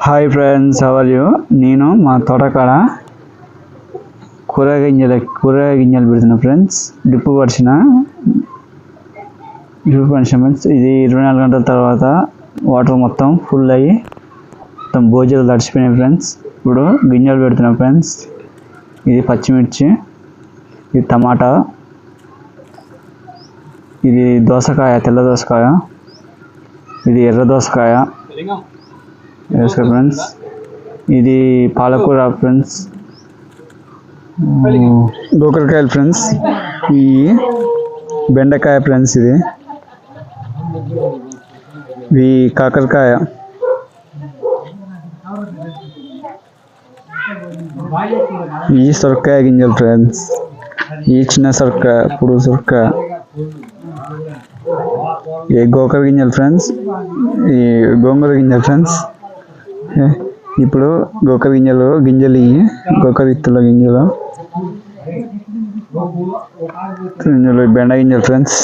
Hi friends hour you నేను మా తోటకాడ కూరగాయ గింజల కూరగాయ గింజలు పెడుతున్నా ఫ్రెండ్స్ డిప్పు పరిచిన డిప్పు పరిచిన ఫ్రెండ్స్ ఇది ఇరవై నాలుగు గంటల తర్వాత వాటర్ మొత్తం ఫుల్ అయ్యి మొత్తం భోజనాలు తడిచిపోయినాయి ఫ్రెండ్స్ ఇప్పుడు గింజలు పెడుతున్నా ఫ్రెండ్స్ ఇది పచ్చిమిర్చి ఇది టమాటా ఇది దోసకాయ తెల్ల దోసకాయ ఇది ఎర్ర దోసకాయ దోసకాయ ఫ్రెండ్స్ ఇది పాలకూర ఫ్రెండ్స్ గోకరకాయలు ఫ్రెండ్స్ ఈ బెండకాయ ఫ్రెండ్స్ ఇది. ఇది కాకరకాయ. ఈ సొరకాయ గింజలు ఫ్రెండ్స్ ఈ చిన్న సొరకాయ పొడు సొరకాయ. ఈ గోకర గింజలు ఫ్రెండ్స్ ఈ గోంగూర గింజలు ఫ్రెండ్స్ ఇప్పుడు గోకర గింజలు గింజలు ఇవి గోకర విత్తుల గింజలు. గింజలు బెండ గింజలు ఫ్రెండ్స్.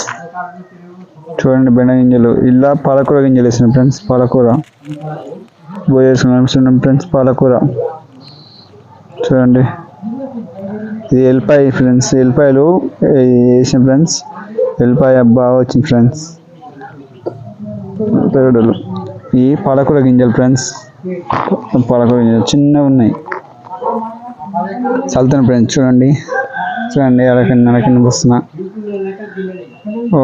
చూడండి బెండ గింజలు. ఇలా పాలకూర గింజలు వేసినాం ఫ్రెండ్స్ పాలకూర. పోయేసుకున్నాం ఫ్రెండ్స్ పాలకూర. చూడండి. ఇది ఎల్లిపాయ ఫ్రెండ్స్. ఎల్లిపాయలు వేసిన ఫ్రెండ్స్. ఎల్లిపాయ బాగా వచ్చింది ఫ్రెండ్స్. పెరగడలు ఈ పాలకూర గింజలు ఫ్రెండ్స్. పాలకూర చిన్నవి చిన్నగా ఉన్నాయి. చల్లుతాను ఫ్రెండ్స్ చూడండి. చూడండి అలా కింద కింద వస్తున్నా. ఓ.